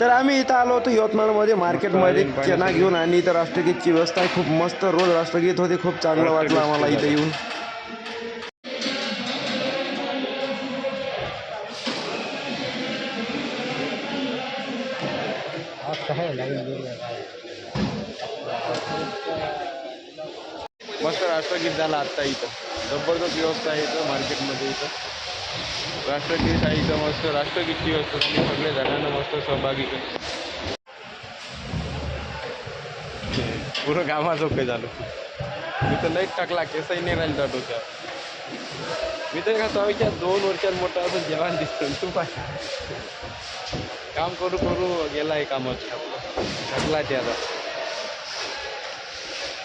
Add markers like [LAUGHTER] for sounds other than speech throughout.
तर आम्ही इथं आलो होतो यवतमाळमध्ये मार्केटमध्ये. चना घेऊन आणि इथं राष्ट्रगीतची व्यवस्था आहे. खूप मस्त रोज राष्ट्रगीत होते. खूप चांगलं वाटलं आम्हाला इथं येऊन. मस्त राष्ट्रगीत झाला आत्ता इथं. जबरदस्त व्यवस्था आहे इथं मार्केटमध्ये इथं. राष्ट्रगीत आहे इथं मस्त राष्ट्रगीतची व्यवस्था झाली सगळे जणांना मस्त सहभागी. पुरं कामाचं काही झालं. मी तर लईच टाकला केसही नाही राहिला डोक्यावर मी तर का तवाच्या दोन वर्षात मोठं असं जेवण दिसतं तू पाय काम करू करू गेला आहे कामात. टाकला ते आता.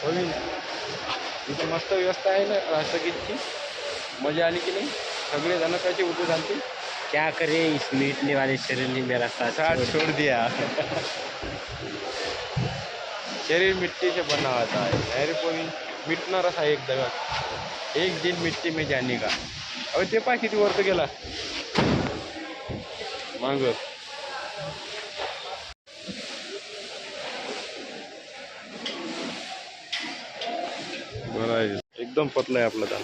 होईल. इथे मस्त व्यवस्था आहे ना राष्ट्रगीतची. मजा आली की नाही? सगळे जण कसे उठे झालते क्या करे इस मीटने वाले शरीर ने मेरा साथ साथ छोड़ दिया। शरीर मिट्टी से बना होता है। अरे कोणी मिटणारच आहे एक जगात एक दिन मिट्टी में जाने का। अरे ते पाय किती वर्ष गेला मांग एकदम पतला आहे आपला दाल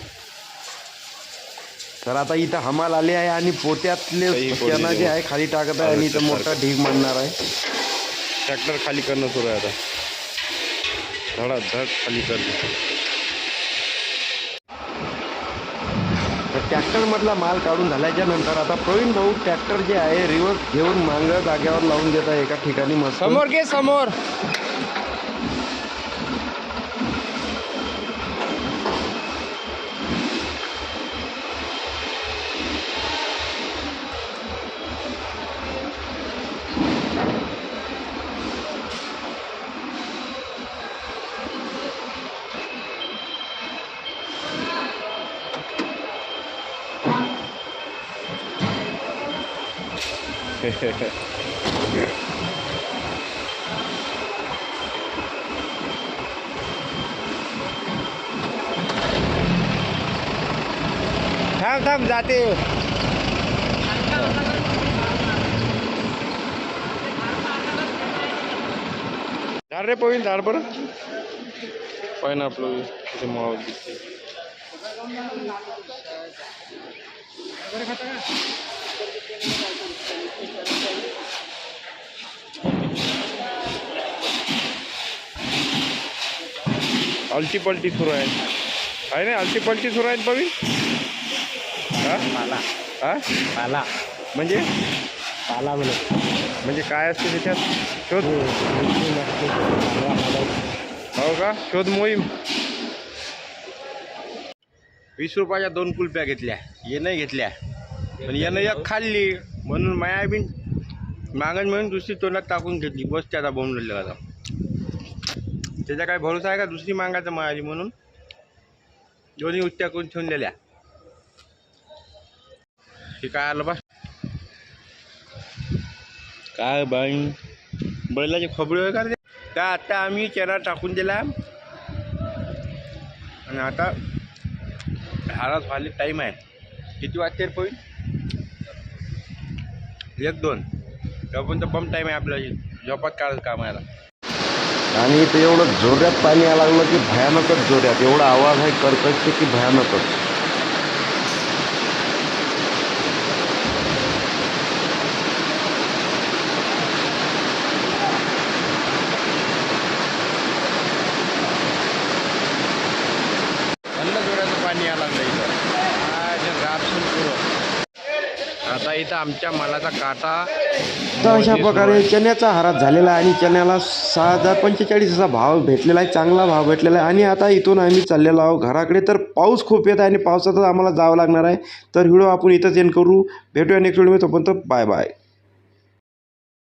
तर आता इथं हमाल आले आहे आणि पोत्यातले चना जे. आहे खाली टाकत आहे आणि इथं मोठा ढीग मांडणार आहे. ट्रॅक्टर खाली करणं सुरू आहे आता. धडाधड खाली करते तर ट्रॅक्टरमधला माल काढून झाल्याच्यानंतर आता प्रवीण भाऊ ट्रॅक्टर जे आहे रिवर्स घेऊन मांग जागेवर लावून देत आहे एका ठिकाणी मस्त. समोर घे समोर. [LAUGHS] थांब थांब जाते. झाड रे पवीन झाड बरं. पाय ना आपलं तिथे दिसते आलटी पलटी सुरू आहे. आहे ना आलटी पलटी सुरू आहेत हा? पाला. हा? पाला. म्हणजे? पाला म्हणत म्हणजे काय असते त्याच्यात? शोध. हो का? शोध मोहीम. वीस रुपयाच्या दोन कुल्प्या घेतल्या. ये नाही घेतल्या. पण यानं एक खाल्ली. म्हणून माया बिन मागण म्हणून दुसरी तोंडात टाकून घेतली. बस त्याचा बोंब आता त्याचा काय भरोसा आहे का? दुसरी मागायचं माझी म्हणून. दोन्ही उच्च्या करून ठेवून दिल्या हे काय आलं बा? काय बाई? बैलाचे खोबळे आहे का रे का आता आम्ही चेहरा टाकून दिला. आणि आता हारात व्हायला टाईम आहे. किती वाजते रे पॉईंट एक दोन. तोपर्यंत बम टाईम आहे आपल्याला. झोपात काढायचं काम आहे आता. आणि इथं एवढं जोरात पाणी यायला लागलं की भयानकच जोरात. एवढा आवाज आहे कर्कश की भयानकच थंड जोराचं पाणी यायला लागलं इथं आज रातून पुरं आता इथं आमच्या मालाचा काटा तर अशा प्रकारे चण्याचा हारात झालेला आहे आणि चण्याला सहा हजार पंचेचाळीस असा भाव भेटलेला आहे चांगला भाव भेटलेला आहे. आणि आता इथून आम्ही चाललेलो आहोत घराकडे. तर पाऊस खूप येत आहे आणि पावसातच आम्हाला जावं लागणार आहे. तर व्हिडिओ आपण इथंच एंड करू. भेटूया नेक्स्ट व्हिडिओ तोपर्यंत बाय बाय